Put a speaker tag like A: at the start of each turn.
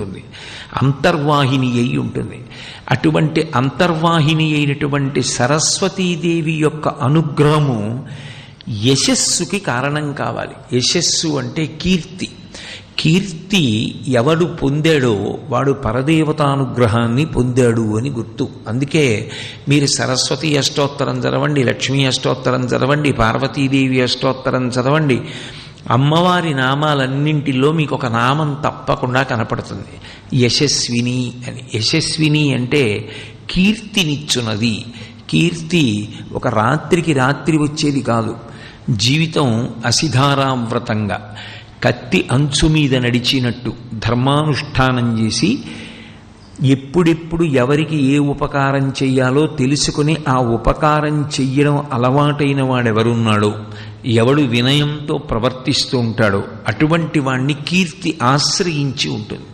A: ఉంటుంది. అంతర్వాహిని అయి ఉంటుంది. అటువంటి అంతర్వాహిని అయినటువంటి సరస్వతీదేవి యొక్క అనుగ్రహము యశస్సుకి కారణం కావాలి. యశస్సు అంటే కీర్తి. కీర్తి ఎవడు పొందాడో వాడు పరదేవతానుగ్రహాన్ని పొందాడు అని గుర్తు. అందుకే మీరు సరస్వతి అష్టోత్తరం చదవండి లక్ష్మీ అష్టోత్తరం చదవండి పార్వతీదేవి అష్టోత్తరం చదవండి అమ్మవారి నామాలన్నింటిలో మీకు ఒక నామం తప్పకుండా కనపడుతుంది. యశస్విని అని. యశస్విని అంటే కీర్తినిచ్చున్నది కీర్తి ఒక రాత్రికి రాత్రి వచ్చేది కాదు. జీవితం అసిధారావ్రతంగా. కత్తి అంచు మీద నడిచినట్టు ధర్మానుష్ఠానం చేసి ఎప్పుడెప్పుడు ఎవరికి ఏ ఉపకారం చెయ్యాలో తెలుసుకుని ఆ ఉపకారం చెయ్యడం అలవాటైన వాడెవరున్నాడో ఎవడు వినయంతో ప్రవర్తిస్తూ ఉంటాడో అటువంటి వాణ్ణి కీర్తి ఆశ్రయించి ఉంటుంది.